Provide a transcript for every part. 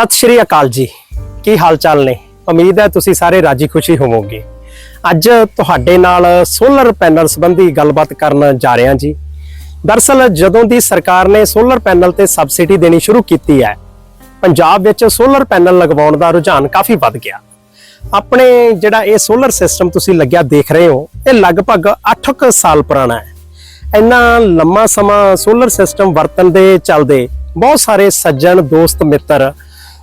ਸਤਿ ਸ਼੍ਰੀ ਅਕਾਲ ਜੀ। ਕੀ ਹਾਲ ਚਾਲ ਨੇ? ਉਮੀਦ ਹੈ ਤੁਸੀਂ ਸਾਰੇ ਰਾਜੀ ਖੁਸ਼ੀ ਹੋਵੋਗੇ। ਅੱਜ ਤੁਹਾਡੇ ਨਾਲ ਸੋਲਰ ਪੈਨਲ ਸੰਬੰਧੀ ਗੱਲਬਾਤ ਕਰਨ ਜਾ ਰਹੇ ਹਾਂ ਜੀ। ਦਰਸਲ ਜਦੋਂ ਦੀ ਸਰਕਾਰ ਨੇ ਸੋਲਰ ਪੈਨਲ ਤੇ ਸਬਸਿਡੀ ਦੇਣੀ ਸ਼ੁਰੂ ਕੀਤੀ ਹੈ, ਪੰਜਾਬ ਵਿੱਚ ਸੋਲਰ ਪੈਨਲ ਲਗਵਾਉਣ ਦਾ ਰੁਝਾਨ ਕਾਫੀ ਵੱਧ ਗਿਆ। ਆਪਣੇ ਜਿਹੜਾ ਇਹ ਸੋਲਰ ਸਿਸਟਮ ਤੁਸੀਂ ਲੱਗਿਆ ਦੇਖ ਰਹੇ ਹੋ, ਇਹ ਲਗਭਗ 8 ਕੁ ਸਾਲ ਪੁਰਾਣਾ ਹੈ। ਇੰਨਾ ਲੰਮਾ ਸਮਾਂ ਸੋਲਰ ਸਿਸਟਮ ਵਰਤਣ ਦੇ ਚੱਲਦੇ ਬਹੁਤ ਸਾਰੇ ਸੱਜਣ, ਦੋਸਤ, ਮਿੱਤਰ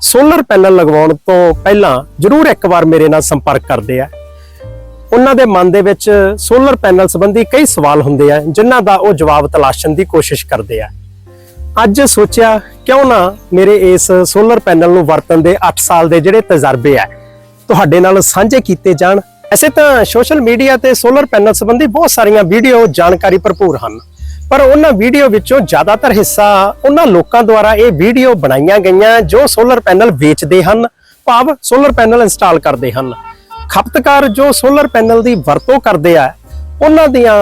ਸੋਲਰ ਪੈਨਲ ਲਗਵਾਉਣ ਤੋਂ ਪਹਿਲਾਂ ਜ਼ਰੂਰ ਇੱਕ ਵਾਰ ਮੇਰੇ ਨਾਲ ਸੰਪਰਕ ਕਰਦੇ ਆ। ਉਹਨਾਂ ਦੇ ਮਨ ਦੇ ਵਿੱਚ ਸੋਲਰ ਪੈਨਲ ਸੰਬੰਧੀ ਕਈ ਸਵਾਲ ਹੁੰਦੇ ਆ, ਜਿਨ੍ਹਾਂ ਦਾ ਉਹ ਜਵਾਬ ਤਲਾਸ਼ਣ ਦੀ ਕੋਸ਼ਿਸ਼ ਕਰਦੇ ਆ। ਅੱਜ ਸੋਚਿਆ ਕਿਉਂ ਨਾ ਮੇਰੇ ਇਸ ਸੋਲਰ ਪੈਨਲ ਨੂੰ ਵਰਤਣ ਦੇ 8 ਸਾਲ ਦੇ ਜਿਹੜੇ ਤਜਰਬੇ ਆ, ਤੁਹਾਡੇ ਨਾਲ ਸਾਂਝੇ ਕੀਤੇ ਜਾਣ। ਐਸੇ ਤਾਂ ਸੋਸ਼ਲ ਮੀਡੀਆ ਤੇ ਸੋਲਰ ਪੈਨਲ ਸੰਬੰਧੀ ਬਹੁਤ ਸਾਰੀਆਂ ਵੀਡੀਓ ਜਾਣਕਾਰੀ ਭਰਪੂਰ ਹਨ। ਪਰ ਉਹਨਾਂ ਵੀਡੀਓ ਵਿੱਚੋਂ ਜ਼ਿਆਦਾਤਰ ਹਿੱਸਾ ਉਹਨਾਂ ਲੋਕਾਂ ਦੁਆਰਾ ਇਹ ਵੀਡੀਓ ਬਣਾਈਆਂ ਗਈਆਂ ਜੋ ਸੋਲਰ ਪੈਨਲ ਵੇਚਦੇ ਹਨ, ਭਾਵ ਸੋਲਰ ਪੈਨਲ ਇੰਸਟਾਲ ਕਰਦੇ ਹਨ। ਖਪਤਕਾਰ ਜੋ ਸੋਲਰ ਪੈਨਲ ਦੀ ਵਰਤੋਂ ਕਰਦੇ ਆ, ਉਹਨਾਂ ਦੀਆਂ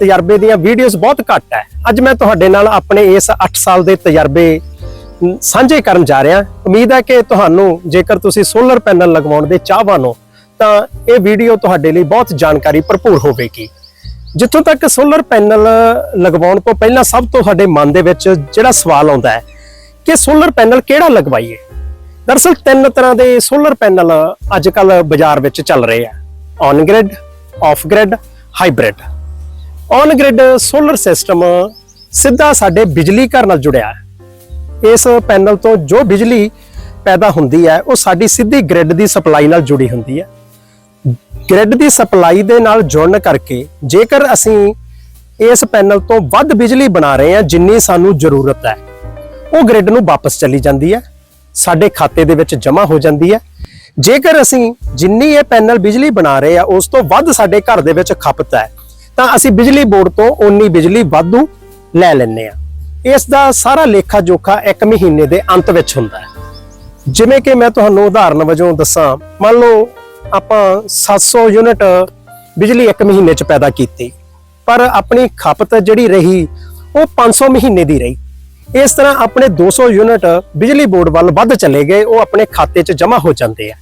ਤਜਰਬੇ ਦੀਆਂ ਵੀਡੀਓਜ਼ ਬਹੁਤ ਘੱਟ ਹੈ। ਅੱਜ ਮੈਂ ਤੁਹਾਡੇ ਨਾਲ ਆਪਣੇ ਇਸ 8 ਸਾਲ ਦੇ ਤਜਰਬੇ ਸਾਂਝੇ ਕਰਨ ਜਾ ਰਿਹਾ। ਉਮੀਦ ਹੈ ਕਿ ਤੁਹਾਨੂੰ ਜੇਕਰ ਤੁਸੀਂ ਸੋਲਰ ਪੈਨਲ ਲਗਵਾਉਣ ਦੇ ਚਾਹਵਾਨ ਹੋ, ਤਾਂ ਇਹ ਵੀਡੀਓ ਤੁਹਾਡੇ ਲਈ ਬਹੁਤ ਜਾਣਕਾਰੀ ਭਰਪੂਰ ਹੋਵੇਗੀ। ਜਿੱਥੋਂ ਤੱਕ ਸੋਲਰ ਪੈਨਲ ਲਗਵਾਉਣ ਤੋਂ ਪਹਿਲਾਂ ਸਭ ਤੋਂ ਸਾਡੇ ਮਨ ਦੇ ਵਿੱਚ ਜਿਹੜਾ ਸਵਾਲ ਆਉਂਦਾ ਹੈ ਕਿ ਸੋਲਰ ਪੈਨਲ ਕਿਹੜਾ ਲਗਵਾਈਏ? ਦਰਅਸਲ ਤਿੰਨ ਤਰ੍ਹਾਂ ਦੇ ਸੋਲਰ ਪੈਨਲ ਅੱਜ ਕੱਲ ਬਾਜ਼ਾਰ ਵਿੱਚ ਚੱਲ ਰਹੇ ਆ। On grid off grid hybrid on grid solar system ਸਿੱਧਾ ਸਾਡੇ ਬਿਜਲੀ ਘਰ ਨਾਲ ਜੁੜਿਆ ਹੈ। ਇਸ ਪੈਨਲ ਤੋਂ ਜੋ ਬਿਜਲੀ ਪੈਦਾ ਹੁੰਦੀ ਹੈ, ਉਹ ਸਾਡੀ ਸਿੱਧੀ ਗ੍ਰਿਡ ਦੀ ਸਪਲਾਈ ਨਾਲ ਜੁੜੀ ਹੁੰਦੀ ਹੈ। ਗ੍ਰਿਡ ਦੀ ਸਪਲਾਈ ਦੇ ਨਾਲ ਜੁੜਨ ਕਰਕੇ ਜੇਕਰ ਅਸੀਂ ਇਸ ਪੈਨਲ ਤੋਂ ਵੱਧ ਬਿਜਲੀ ਬਣਾ ਰਹੇ ਹਾਂ, ਜਿੰਨੀ ਸਾਨੂੰ ਜ਼ਰੂਰਤ ਹੈ, ਉਹ ਗ੍ਰਿਡ ਨੂੰ ਵਾਪਸ ਚਲੀ ਜਾਂਦੀ ਹੈ, ਸਾਡੇ ਖਾਤੇ ਦੇ ਵਿੱਚ ਜਮ੍ਹਾਂ ਹੋ ਜਾਂਦੀ ਹੈ। ਜੇਕਰ ਅਸੀਂ ਜਿੰਨੀ ਇਹ ਪੈਨਲ ਬਿਜਲੀ ਬਣਾ ਰਹੇ ਆ ਉਸ ਤੋਂ ਵੱਧ ਸਾਡੇ ਘਰ ਦੇ ਵਿੱਚ ਖਪਤ ਹੈ, ਤਾਂ ਅਸੀਂ ਬਿਜਲੀ ਬੋਰਡ ਤੋਂ ਓਨੀ ਬਿਜਲੀ ਵਾਧੂ ਲੈ ਲੈਂਦੇ ਆ ਇਸ ਦਾ ਸਾਰਾ ਲੇਖਾ ਜੋਖਾ ਇੱਕ ਮਹੀਨੇ ਦੇ ਅੰਤ ਵਿੱਚ ਹੁੰਦਾ ਹੈ। ਜਿਵੇਂ ਕਿ ਮੈਂ ਤੁਹਾਨੂੰ ਉਦਾਹਰਨ ਵਜੋਂ ਦੱਸਾਂ, ਮੰਨ ਲਓ ਆਪਾਂ 700 ਯੂਨਿਟ ਬਿਜਲੀ ਇੱਕ ਮਹੀਨੇ ਚ ਪੈਦਾ ਕੀਤੀ। ਪਰ ਆਪਣੀ ਖਪਤ ਜਿਹੜੀ ਰਹੀ, ਉਹ 500 ਮਹੀਨੇ ਦੀ ਰਹੀ। ਇਸ ਤਰ੍ਹਾਂ ਆਪਣੇ 200 ਯੂਨਿਟ ਬਿਜਲੀ ਬੋਰਡ ਵੱਲ ਵੱਧ ਚਲੇ ਗਏ, ਉਹ ਆਪਣੇ ਖਾਤੇ 'ਚ ਜਮ੍ਹਾਂ ਹੋ ਜਾਂਦੇ ਆ।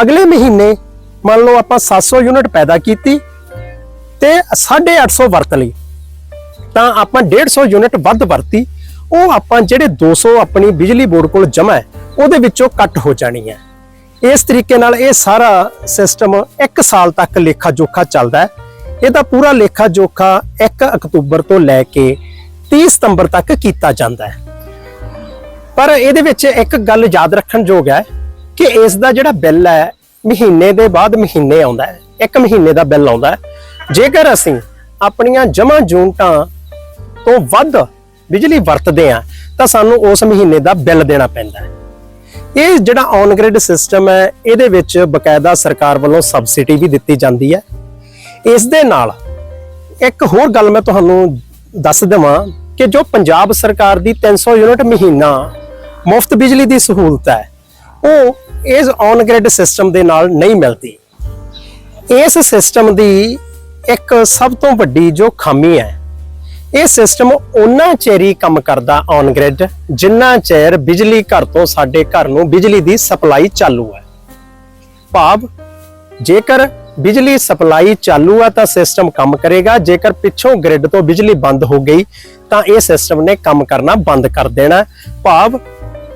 ਅਗਲੇ ਮਹੀਨੇ ਮੰਨ ਲਓ ਆਪਾਂ 700 ਯੂਨਿਟ ਪੈਦਾ ਕੀਤੀ ਤੇ 850 ਵਰਤ ਲਈ। ਤਾਂ ਆਪਾਂ 150 ਯੂਨਿਟ ਵੱਧ ਵਰਤੀ, ਉਹ ਆਪਾਂ ਜਿਹੜੇ 200 ਆਪਣੀ ਬਿਜਲੀ ਬੋਰਡ ਕੋਲ ਜਮ੍ਹਾਂ ਹੈ, ਉਹਦੇ ਵਿੱਚੋਂ ਕੱਟ ਹੋ ਜਾਣੀ ਹੈ। ਇਸ ਤਰੀਕੇ ਨਾਲ ਇਹ ਸਾਰਾ ਸਿਸਟਮ 1 ਸਾਲ ਤੱਕ ਲੇਖਾ ਜੋਖਾ ਚੱਲਦਾ ਹੈ। ਇਹਦਾ ਪੂਰਾ ਲੇਖਾ ਜੋਖਾ 1 ਅਕਤੂਬਰ ਤੋਂ ਲੈ ਕੇ 30 ਸਤੰਬਰ ਤੱਕ ਕੀਤਾ ਜਾਂਦਾ ਹੈ। ਪਰ ਇਹਦੇ ਵਿੱਚ ਇੱਕ ਗੱਲ ਯਾਦ ਰੱਖਣ ਯੋਗ ਹੈ ਕਿ ਇਸ ਦਾ ਜਿਹੜਾ ਬਿੱਲ ਹੈ, ਮਹੀਨੇ ਦੇ ਬਾਅਦ ਮਹੀਨੇ ਆਉਂਦਾ ਹੈ। ਇੱਕ ਮਹੀਨੇ ਦਾ ਬਿੱਲ ਆਉਂਦਾ ਹੈ। ਜੇਕਰ ਅਸੀਂ ਆਪਣੀਆਂ ਜਮ੍ਹਾਂ ਯੂਨਿਟਾਂ ਤੋਂ ਵੱਧ ਬਿਜਲੀ ਵਰਤਦੇ ਆ ਤਾਂ ਸਾਨੂੰ ਉਸ ਮਹੀਨੇ ਦਾ ਬਿੱਲ ਦੇਣਾ ਪੈਂਦਾ ਹੈ। ਇਹ ਜਿਹੜਾ ਔਨ ਗ੍ਰਿਡ ਸਿਸਟਮ ਹੈ, ਇਹਦੇ ਵਿੱਚ ਬਕਾਇਦਾ ਸਰਕਾਰ ਵੱਲੋਂ ਸਬਸਿਡੀ ਵੀ ਦਿੱਤੀ ਜਾਂਦੀ ਹੈ। ਇਸ ਦੇ ਨਾਲ ਇੱਕ ਹੋਰ ਗੱਲ ਮੈਂ ਤੁਹਾਨੂੰ ਦੱਸ ਦੇਵਾਂ ਕਿ ਜੋ ਪੰਜਾਬ ਸਰਕਾਰ ਦੀ 300 ਯੂਨਿਟ ਮਹੀਨਾ ਮੁਫਤ ਬਿਜਲੀ ਦੀ ਸਹੂਲਤ ਹੈ, ਉਹ ਇਸ ਔਨ ਗ੍ਰਿਡ ਸਿਸਟਮ ਦੇ ਨਾਲ ਨਹੀਂ ਮਿਲਦੀ। ਇਸ ਸਿਸਟਮ ਦੀ ਇੱਕ ਸਭ ਤੋਂ ਵੱਡੀ ਜੋ ਖਾਮੀ ਹੈ ਇਹ ਸਿਸਟਮ ਉਹਨਾਂ ਚਿਰ ਹੀ ਕੰਮ ਕਰਦਾ ਔਨ ਗ੍ਰਿਡ ਜਿੰਨਾ ਚਿਰ ਬਿਜਲੀ ਘਰ ਤੋਂ ਸਾਡੇ ਘਰ ਨੂੰ ਬਿਜਲੀ ਦੀ ਸਪਲਾਈ ਚਾਲੂ ਹੈ। ਭਾਵ, ਜੇਕਰ ਬਿਜਲੀ ਸਪਲਾਈ ਚਾਲੂ ਹੈ ਤਾਂ ਸਿਸਟਮ ਕੰਮ ਕਰੇਗਾ, ਜੇਕਰ ਪਿੱਛੋਂ ਗ੍ਰਿਡ ਤੋਂ ਬਿਜਲੀ ਬੰਦ ਹੋ ਗਈ ਤਾਂ ਇਹ ਸਿਸਟਮ ਨੇ ਕੰਮ ਕਰਨਾ ਬੰਦ ਕਰ ਦੇਣਾ। ਭਾਵ,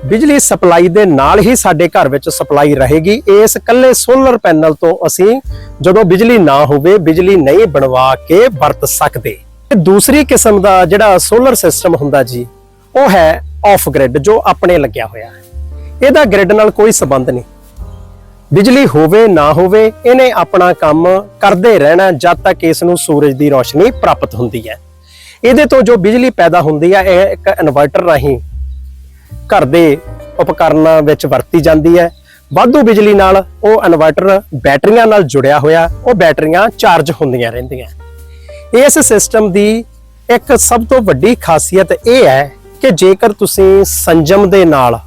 ਬਿਜਲੀ ਸਪਲਾਈ ਦੇ ਨਾਲ ਹੀ ਸਾਡੇ ਘਰ ਵਿੱਚ ਸਪਲਾਈ ਰਹੇਗੀ। ਇਸ ਇਕੱਲੇ ਸੋਲਰ ਪੈਨਲ ਤੋਂ ਅਸੀਂ ਜਦੋਂ ਬਿਜਲੀ ਨਾ ਹੋਵੇ, ਬਿਜਲੀ ਨਹੀਂ ਬਣਵਾ ਕੇ ਵਰਤ ਸਕਦੇ। ਤੇ ਦੂਸਰੀ ਕਿਸਮ ਦਾ ਜਿਹੜਾ ਸੋਲਰ ਸਿਸਟਮ ਹੁੰਦਾ ਜੀ, ਉਹ ਹੈ ਆਫ ਗ੍ਰਿਡ ਜੋ ਆਪਣੇ ਲੱਗਿਆ ਹੋਇਆ ਹੈ। ਇਹਦਾ ਗ੍ਰਿਡ ਨਾਲ ਕੋਈ ਸੰਬੰਧ ਨਹੀਂ। ਬਿਜਲੀ ਹੋਵੇ, ਨਾ ਹੋਵੇ, ਇਹਨੇ ਆਪਣਾ ਕੰਮ ਕਰਦੇ ਰਹਿਣਾ ਜਦ ਤੱਕ ਇਸ ਨੂੰ ਸੂਰਜ ਦੀ ਰੋਸ਼ਨੀ ਪ੍ਰਾਪਤ ਹੁੰਦੀ ਹੈ। ਇਹਦੇ ਤੋਂ ਜੋ ਬਿਜਲੀ ਪੈਦਾ ਹੁੰਦੀ ਹੈ, ਇਹ ਇੱਕ ਇਨਵਰਟਰ ਰਾਹੀਂ ਘਰ ਦੇ ਉਪਕਰਨਾਂ ਵਿੱਚ ਵਰਤੀ ਜਾਂਦੀ ਹੈ। ਵਾਧੂ ਬਿਜਲੀ ਨਾਲ ਉਹ ਇਨਵਰਟਰ ਬੈਟਰੀਆਂ ਨਾਲ ਜੁੜਿਆ ਹੋਇਆ, ਉਹ ਬੈਟਰੀਆਂ ਚਾਰਜ ਹੁੰਦੀਆਂ ਰਹਿੰਦੀਆਂ। ਇਸ ਸਿਸਟਮ ਦੀ ਇੱਕ ਸਭ ਤੋਂ ਵੱਡੀ ਖਾਸੀਅਤ ਇਹ ਹੈ ਕਿ ਜੇਕਰ ਤੁਸੀਂ ਸੰਜਮ ਦੇ ਨਾਲ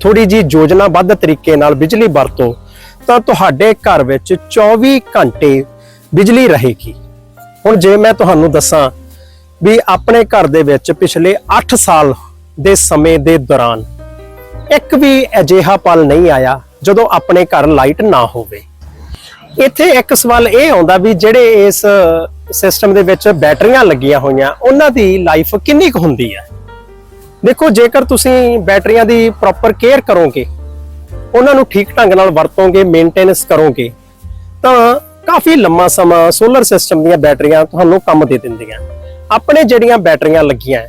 ਥੋੜੀ ਜੀ ਯੋਜਨਾਬੱਧ ਤਰੀਕੇ ਨਾਲ ਬਿਜਲੀ ਵਰਤੋ, ਤਾਂ ਤੁਹਾਡੇ ਘਰ ਵਿੱਚ 24 ਘੰਟੇ ਬਿਜਲੀ ਰਹੇਗੀ। ਹੁਣ ਜੇ ਮੈਂ ਤੁਹਾਨੂੰ ਦੱਸਾਂ ਵੀ ਆਪਣੇ ਘਰ ਦੇ ਵਿੱਚ ਪਿਛਲੇ 8 ਸਾਲ ਦੇ ਸਮੇਂ ਦੇ ਦੌਰਾਨ ਇੱਕ ਵੀ ਅਜਿਹਾ ਪਲ ਨਹੀਂ ਆਇਆ ਜਦੋਂ ਆਪਣੇ ਘਰ ਲਾਈਟ ਨਾ ਹੋਵੇ। ਇੱਥੇ ਇੱਕ ਸਵਾਲ ਇਹ ਆਉਂਦਾ ਵੀ ਜਿਹੜੇ ਇਸ ਸਿਸਟਮ ਦੇ ਵਿੱਚ ਬੈਟਰੀਆਂ ਲੱਗੀਆਂ ਹੋਈਆਂ, ਉਹਨਾਂ ਦੀ ਲਾਈਫ ਕਿੰਨੀ ਕੁ ਹੁੰਦੀ ਹੈ? ਦੇਖੋ, ਜੇਕਰ ਤੁਸੀਂ ਬੈਟਰੀਆਂ ਦੀ ਪ੍ਰੋਪਰ ਕੇਅਰ ਕਰੋਗੇ, ਉਹਨਾਂ ਨੂੰ ਠੀਕ ਢੰਗ ਨਾਲ ਵਰਤੋਗੇ ਮੇਨਟੇਨੈਂਸ ਕਰੋਗੇ, ਤਾਂ ਕਾਫੀ ਲੰਮਾ ਸਮਾਂ ਸੋਲਰ ਸਿਸਟਮ ਦੀਆਂ ਬੈਟਰੀਆਂ ਤੁਹਾਨੂੰ ਕੰਮ ਦੇ ਦਿੰਦੀਆਂ। ਆਪਣੇ ਜਿਹੜੀਆਂ ਬੈਟਰੀਆਂ ਲੱਗੀਆਂ,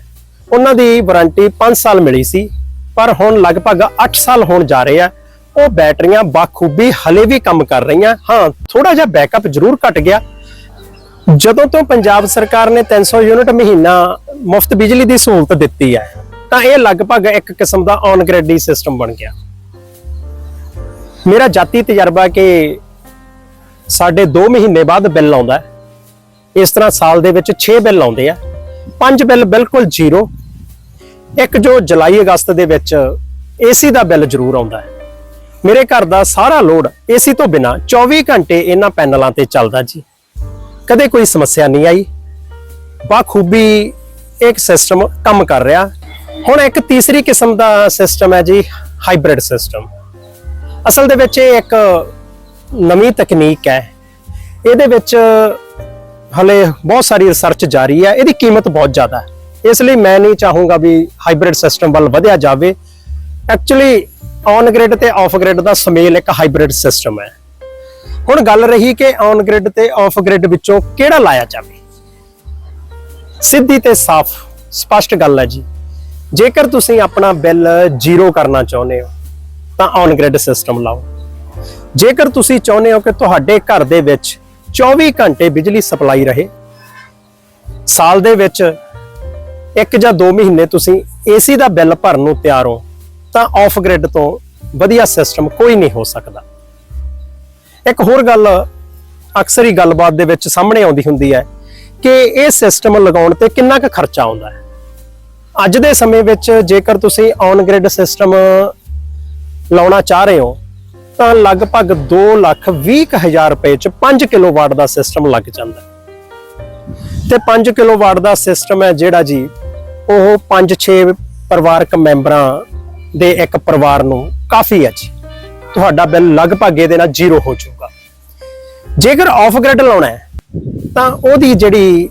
ਉਹਨਾਂ ਦੀ ਵਾਰੰਟੀ 5 ਸਾਲ ਮਿਲੀ ਸੀ, ਪਰ ਹੁਣ ਲਗਭਗ 8 ਸਾਲ ਹੋਣ ਜਾ ਰਹੇ ਆ, ਉਹ ਬੈਟਰੀਆਂ ਬਾਖੂਬੀ ਹਲੇ ਵੀ ਕੰਮ ਕਰ ਰਹੀਆਂ। ਹਾਂ ਥੋੜਾ ਜਿਹਾ ਬੈਕਅਪ ਜ਼ਰੂਰ ਘਟ ਗਿਆ ਜਦੋਂ ਤੋਂ ਪੰਜਾਬ ਸਰਕਾਰ ਨੇ 300 ਯੂਨਿਟ ਮਹੀਨਾ ਮੁਫਤ ਬਿਜਲੀ ਦੀ ਸਹੂਲਤ ਦਿੱਤੀ ਹੈ, ਤਾਂ ਇਹ ਲਗਭਗ ਇੱਕ ਕਿਸਮ ਦਾ ਔਨ ਗ੍ਰਿਡ ਸਿਸਟਮ ਬਣ ਗਿਆ। ਮੇਰਾ ਜਾਤੀ ਤਜਰਬਾ ਕਿ ਸਾਡੇ 2 ਮਹੀਨੇ ਬਾਅਦ ਬਿੱਲ ਆਉਂਦਾ ਹੈ। ਇਸ ਤਰ੍ਹਾਂ ਸਾਲ ਦੇ ਵਿੱਚ 6 ਬਿੱਲ ਆਉਂਦੇ ਆ। ਪੰਜ ਬਿੱਲ ਬਿਲਕੁਲ ਜ਼ੀਰੋ। ਇੱਕ ਜੋ ਜੁਲਾਈ ਅਗਸਤ ਦੇ ਵਿੱਚ ਏਸੀ ਦਾ ਬਿੱਲ ਜ਼ਰੂਰ ਆਉਂਦਾ ਹੈ। ਮੇਰੇ ਘਰ ਦਾ ਸਾਰਾ ਲੋਡ ਏਸੀ ਤੋਂ ਬਿਨਾ 24 ਘੰਟੇ ਇਹਨਾਂ ਪੈਨਲਾਂ ਤੇ ਚੱਲਦਾ ਜੀ। ਕਦੇ ਕੋਈ ਸਮੱਸਿਆ ਨਹੀਂ ਆਈ। ਬਾਖੂਬੀ ਇੱਕ ਸਿਸਟਮ ਕੰਮ ਕਰ ਰਿਹਾ। ਹੁਣ ਇੱਕ ਤੀਸਰੀ ਕਿਸਮ ਦਾ ਸਿਸਟਮ ਹੈ ਜੀ ਹਾਈਬ੍ਰਿਡ ਸਿਸਟਮ ਅਸਲ ਦੇ ਵਿੱਚ ਇਹ ਇੱਕ ਨਵੀਂ ਤਕਨੀਕ ਹੈ। ਇਹਦੇ ਵਿੱਚ ਹਲੇ ਬਹੁਤ ਸਾਰੀ ਰਿਸਰਚ ਜਾਰੀ ਹੈ। ਇਹਦੀ ਕੀਮਤ ਬਹੁਤ ਜ਼ਿਆਦਾ ਹੈ। ਇਸ ਲਈ ਮੈਂ ਨਹੀਂ ਚਾਹੂੰਗਾ ਵੀ ਹਾਈਬ੍ਰਿਡ ਸਿਸਟਮ ਵੱਲ ਵਧਿਆ ਜਾਵੇ। ਐਕਚੁਅਲੀ ਔਨ ਗ੍ਰਿਡ ਤੇ ਆਫ ਗ੍ਰਿਡ ਦਾ ਸੁਮੇਲ ਇੱਕ ਹਾਈਬ੍ਰਿਡ ਸਿਸਟਮ ਹੈ। ਹੁਣ ਗੱਲ ਰਹੀ ਕਿ ਔਨ ਗ੍ਰਿਡ ਤੇ ਆਫ ਗ੍ਰਿਡ ਵਿੱਚੋਂ ਕਿਹੜਾ ਲਾਇਆ ਜਾਵੇ? ਸਿੱਧੀ ਤੇ ਸਾਫ਼, ਸਪਸ਼ਟ ਗੱਲ ਹੈ ਜੀ। ਜੇਕਰ ਤੁਸੀਂ ਆਪਣਾ ਬਿੱਲ ਜ਼ੀਰੋ ਕਰਨਾ ਚਾਹੁੰਦੇ ਹੋ, ਤਾਂ ਔਨ ਗ੍ਰਿਡ ਸਿਸਟਮ ਲਾਓ। ਜੇਕਰ ਤੁਸੀਂ ਚਾਹੁੰਦੇ ਹੋ ਕਿ ਤੁਹਾਡੇ ਘਰ ਦੇ ਵਿੱਚ 24 ਘੰਟੇ ਬਿਜਲੀ ਸਪਲਾਈ ਰਹੇ, ਸਾਲ ਦੇ ਵਿੱਚ ਇੱਕ ਜਾਂ ਦੋ ਮਹੀਨੇ ਤੁਸੀਂ ਏਸੀ ਦਾ ਬਿੱਲ ਭਰਨ ਨੂੰ ਤਿਆਰ ਹੋ, ਤਾਂ ਆਫ ਗ੍ਰਿਡ ਤੋਂ ਵਧੀਆ ਸਿਸਟਮ ਕੋਈ ਨਹੀਂ ਹੋ ਸਕਦਾ। ਇੱਕ ਹੋਰ ਗੱਲ ਅਕਸਰ ਹੀ ਗੱਲਬਾਤ ਦੇ ਵਿੱਚ ਸਾਹਮਣੇ ਆਉਂਦੀ ਹੁੰਦੀ ਹੈ ਕਿ ਇਹ ਸਿਸਟਮ ਲਗਾਉਣ ਤੇ ਕਿੰਨਾ ਕੁ ਖਰਚਾ ਆਉਂਦਾ ਹੈ। ਅੱਜ ਦੇ ਸਮੇਂ ਵਿੱਚ ਜੇਕਰ ਤੁਸੀਂ ਔਨ ਗ੍ਰਿਡ ਸਿਸਟਮ ਲਾਉਣਾ ਚਾਹ ਰਹੇ ਹੋ, ਤਾਂ ਲਗਭਗ 2 ਲੱਖ 20 ਹਜ਼ਾਰ ਰੁਪਏ ਚ 5 ਕਿਲੋਵਾਟ ਦਾ ਸਿਸਟਮ ਲੱਗ ਜਾਂਦਾ ਹੈ। ਤੇ 5 ਕਿਲੋਵਾਟ ਦਾ ਸਿਸਟਮ ਹੈ ਜਿਹੜਾ ਜੀ, ਉਹ 5-6 ਪਰਿਵਾਰਕ ਮੈਂਬਰਾਂ ਦੇ ਇੱਕ ਪਰਿਵਾਰ ਨੂੰ ਕਾਫੀ ਹੈ ਜੀ। ਤੁਹਾਡਾ ਬਿੱਲ ਲਗਭਗ ਇਹਦੇ ਨਾਲ ਜ਼ੀਰੋ ਹੋ ਜਾਊਗਾ ਜੇਕਰ ਆਫ ਗ੍ਰਿਡ ਲਾਉਣਾ ਹੈ, ਤਾਂ ਉਹਦੀ ਜਿਹੜੀ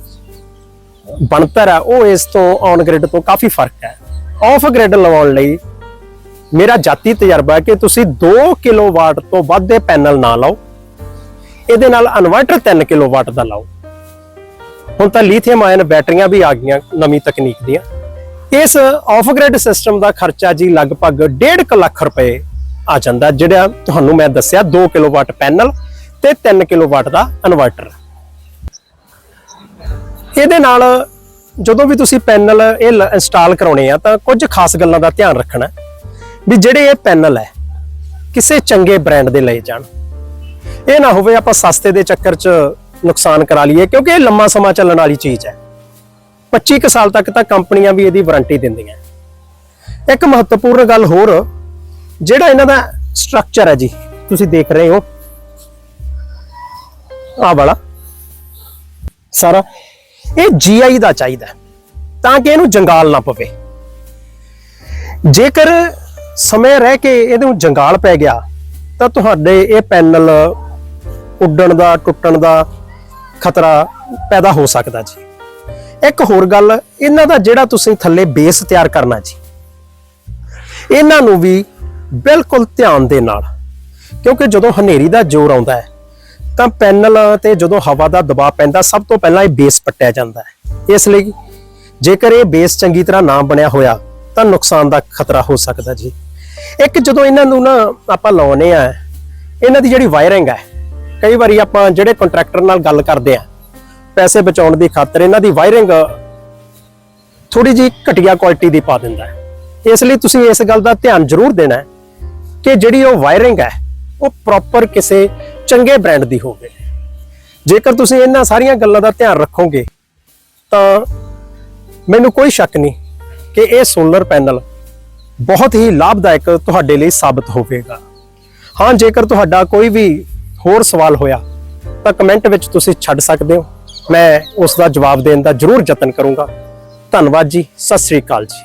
ਬਣਤਰ ਹੈ, ਉਹ ਇਸ ਤੋਂ ਔਨ ਗ੍ਰਿਡ ਤੋਂ ਕਾਫੀ ਫ਼ਰਕ ਹੈ। ਆਫ ਗ੍ਰਿਡ ਲਵਾਉਣ ਲਈ ਮੇਰਾ ਜਾਤੀ ਤਜਰਬਾ ਹੈ ਕਿ ਤੁਸੀਂ 2 ਕਿਲੋਵਾਟ ਤੋਂ ਵੱਧ ਦੇ ਪੈਨਲ ਨਾ ਲਾਓ। ਇਹਦੇ ਨਾਲ ਇਨਵਰਟਰ 3 ਕਿਲੋਵਾਟ ਦਾ ਲਾਓ। ਹੁਣ ਤਾਂ ਲਿਥੀਅਮ ਆਇਨ ਬੈਟਰੀਆਂ ਵੀ ਆ ਗਈਆਂ ਨਵੀਂ ਤਕਨੀਕ ਦੀਆਂ। ਇਸ ਆਫ ਗ੍ਰਿਡ ਸਿਸਟਮ ਦਾ ਖਰਚਾ ਜੀ ਲਗਭਗ 1.5 ਲੱਖ ਰੁਪਏ ਆ ਜਾਂਦਾ, ਜਿਹੜਾ ਤੁਹਾਨੂੰ ਮੈਂ ਦੱਸਿਆ 2 ਕਿਲੋਵਾਟ ਪੈਨਲ ਤੇ 3 ਕਿਲੋਵਾਟ ਦਾ ਇਨਵਰਟਰ ਇਹਦੇ ਨਾਲ ਜਦੋਂ ਵੀ ਤੁਸੀਂ ਪੈਨਲ ਇਹ ਇੰਸਟਾਲ ਕਰਾਉਣੇ ਆ, ਤਾਂ ਕੁਝ ਖਾਸ ਗੱਲਾਂ ਦਾ ਧਿਆਨ ਰੱਖਣਾ ਵੀ ਜਿਹੜੇ ਇਹ ਪੈਨਲ ਹੈ, ਕਿਸੇ ਚੰਗੇ ਬ੍ਰਾਂਡ ਦੇ ਲਏ ਜਾਣ। ਇਹ ਨਾ ਹੋਵੇ ਆਪਾਂ ਸਸਤੇ ਦੇ ਚੱਕਰ 'ਚ ਨੁਕਸਾਨ ਕਰਾ ਲਈਏ, ਕਿਉਂਕਿ ਇਹ ਲੰਮਾ ਸਮਾਂ ਚੱਲਣ ਵਾਲੀ ਚੀਜ਼ ਹੈ। 25 ਕੁ ਸਾਲ ਤੱਕ ਤਾਂ ਕੰਪਨੀਆਂ ਵੀ ਇਹਦੀ ਵਾਰੰਟੀ ਦਿੰਦੀਆਂ। ਇੱਕ ਮਹੱਤਵਪੂਰਨ ਗੱਲ ਹੋਰ, ਜਿਹੜਾ ਇਹਨਾਂ ਦਾ ਸਟਰਕਚਰ ਹੈ ਜੀ, ਤੁਸੀਂ ਦੇਖ ਰਹੇ ਹੋ। ਆ ਵਾਲਾ। ਸਾਰਾ, ਇਹ ਜੀਆਈ ਦਾ ਚਾਹੀਦਾ ਤਾਂ ਕਿ ਇਹਨੂੰ ਜੰਗਾਲ ਨਾ ਪਵੇ। ਜੇਕਰ ਸਮੇਂ ਰਹਿ ਕੇ ਇਹਦੇ ਨੂੰ ਜੰਗਾਲ ਪੈ ਗਿਆ, ਤਾਂ ਤੁਹਾਡੇ ਇਹ ਪੈਨਲ ਉੱਡਣ ਦਾ, ਟੁੱਟਣ ਦਾ ਖਤਰਾ ਪੈਦਾ ਹੋ ਸਕਦਾ ਜੀ। ਇੱਕ ਹੋਰ ਗੱਲ, ਇਹਨਾਂ ਦਾ ਜਿਹੜਾ ਤੁਸੀਂ ਥੱਲੇ ਬੇਸ ਤਿਆਰ ਕਰਨਾ ਜੀ, ਇਹਨਾਂ ਨੂੰ ਵੀ ਬਿਲਕੁਲ ਧਿਆਨ ਦੇ ਨਾਲ, ਕਿਉਂਕਿ ਜਦੋਂ ਹਨੇਰੀ ਦਾ ਜ਼ੋਰ ਆਉਂਦਾ ਹੈ ਤਾਂ ਪੈਨਲ ਤੇ ਜਦੋਂ ਹਵਾ ਦਾ ਦਬਾਅ ਪੈਂਦਾ, ਸਭ ਤੋਂ ਪਹਿਲਾਂ ਇਹ ਬੇਸ ਪੱਟਿਆ ਜਾਂਦਾ ਹੈ। ਇਸ ਲਈ ਜੇਕਰ ਇਹ ਬੇਸ ਚੰਗੀ ਤਰ੍ਹਾਂ ਨਾ ਬਣਿਆ ਹੋਇਆ, ਤਾਂ ਨੁਕਸਾਨ ਦਾ ਖਤਰਾ ਹੋ ਸਕਦਾ ਜੀ। ਇੱਕ ਜਦੋਂ ਇਹਨਾਂ ਨੂੰ ਨਾ ਆਪਾਂ ਲਾਉਨੇ ਆ ਇਹਨਾਂ ਦੀ ਜਿਹੜੀ ਵਾਇਰਿੰਗ ਹੈ, ਕਈ ਵਾਰੀ ਆਪਾਂ ਜਿਹੜੇ ਕੰਟਰੈਕਟਰ ਨਾਲ ਗੱਲ ਕਰਦੇ ਆ ਪੈਸੇ ਬਚਾਉਣ ਦੀ ਖਾਤਰ ਇਹਨਾਂ ਦੀ ਵਾਇਰਿੰਗ ਥੋੜੀ ਜੀ ਘਟੀਆ ਕੁਆਲਿਟੀ ਦੀ ਪਾ ਦਿੰਦਾ ਹੈ। ਇਸ ਲਈ ਤੁਸੀਂ ਇਸ ਗੱਲ ਦਾ ਧਿਆਨ ਜ਼ਰੂਰ ਦੇਣਾ ਹੈ ਕਿ ਜਿਹੜੀ ਉਹ ਵਾਇਰਿੰਗ ਹੈ, ਉਹ ਪ੍ਰੋਪਰ ਕਿਸੇ ਚੰਗੇ ਬ੍ਰਾਂਡ ਦੀ ਹੋਵੇ। ਜੇਕਰ ਤੁਸੀਂ ਇਹਨਾਂ ਸਾਰੀਆਂ ਗੱਲਾਂ ਦਾ ਧਿਆਨ ਰੱਖੋਗੇ, ਤਾਂ ਮੈਨੂੰ ਕੋਈ ਸ਼ੱਕ ਨਹੀਂ ਕਿ ਇਹ ਸੋਲਰ ਪੈਨਲ ਬਹੁਤ ਹੀ ਲਾਭਦਾਇਕ ਤੁਹਾਡੇ ਲਈ ਸਾਬਤ ਹੋਵੇਗਾ। ਹਾਂ, ਜੇਕਰ ਤੁਹਾਡਾ ਕੋਈ ਵੀ ਹੋਰ ਸਵਾਲ ਹੋਇਆ, ਤਾਂ ਕਮੈਂਟ ਵਿੱਚ ਤੁਸੀਂ ਛੱਡ ਸਕਦੇ ਹੋ। ਮੈਂ ਉਸ ਦਾ ਜਵਾਬ ਦੇਣ ਦਾ ਜ਼ਰੂਰ ਯਤਨ ਕਰੂੰਗਾ। ਧੰਨਵਾਦ ਜੀ, ਸਤਿ ਸ੍ਰੀ ਅਕਾਲ ਜੀ।